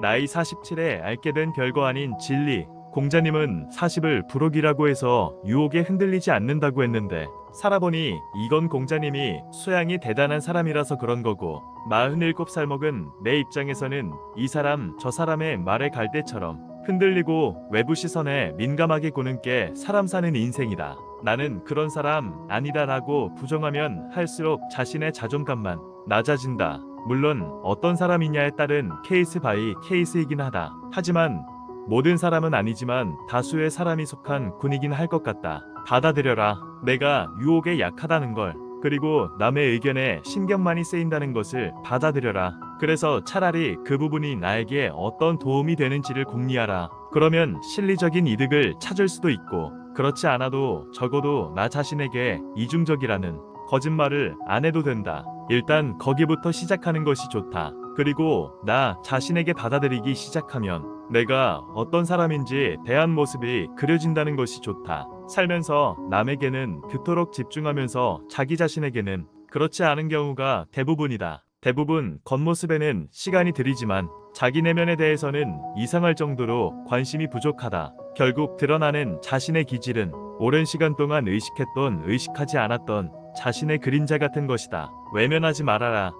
나이 47에 알게 된 별거 아닌 진리. 공자님은 40을 부록이라고 해서 유혹에 흔들리지 않는다고 했는데 살아보니 이건 공자님이 수양이 대단한 사람이라서 그런 거고 47살 먹은 내 입장에서는 이 사람 저 사람의 말에 갈 때처럼 흔들리고 외부 시선에 민감하게 구는 게 사람 사는 인생이다. 나는 그런 사람 아니다라고 부정하면 할수록 자신의 자존감만 낮아진다. 물론 어떤 사람이냐에 따른 케이스 바이 케이스이긴 하다. 하지만 모든 사람은 아니지만 다수의 사람이 속한 군이긴 할 것 같다. 받아들여라. 내가 유혹에 약하다는 걸. 그리고 남의 의견에 신경만이 쓰인다는 것을 받아들여라. 그래서 차라리 그 부분이 나에게 어떤 도움이 되는지를 궁리하라. 그러면 실리적인 이득을 찾을 수도 있고, 그렇지 않아도 적어도 나 자신에게 이중적이라는 거짓말을 안 해도 된다. 일단 거기부터 시작하는 것이 좋다. 그리고 나 자신에게 받아들이기 시작하면 내가 어떤 사람인지 대한 모습이 그려진다는 것이 좋다. 살면서 남에게는 그토록 집중하면서 자기 자신에게는 그렇지 않은 경우가 대부분이다. 대부분 겉모습에는 시간이 들이지만 자기 내면에 대해서는 이상할 정도로 관심이 부족하다. 결국 드러나는 자신의 기질은 오랜 시간 동안 의식했던 의식하지 않았던 자신의 그림자 같은 것이다. 외면하지 말아라.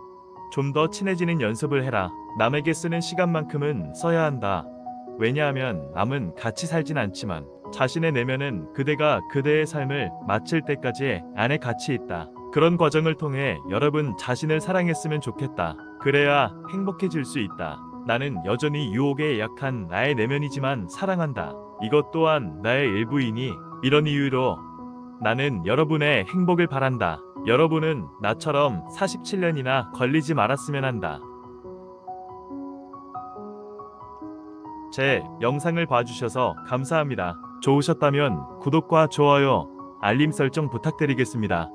좀 더 친해지는 연습을 해라. 남에게 쓰는 시간만큼은 써야 한다. 왜냐하면 남은 같이 살진 않지만 자신의 내면은 그대가 그대의 삶을 마칠 때까지 안에 같이 있다. 그런 과정을 통해 여러분 자신을 사랑했으면 좋겠다. 그래야 행복해질 수 있다. 나는 여전히 유혹에 약한 나의 내면이지만 사랑한다. 이것 또한 나의 일부이니 이런 이유로 나는 여러분의 행복을 바란다. 여러분은 나처럼 47년이나 걸리지 말았으면 한다. 제 영상을 봐주셔서 감사합니다. 좋으셨다면 구독과 좋아요, 알림 설정 부탁드리겠습니다.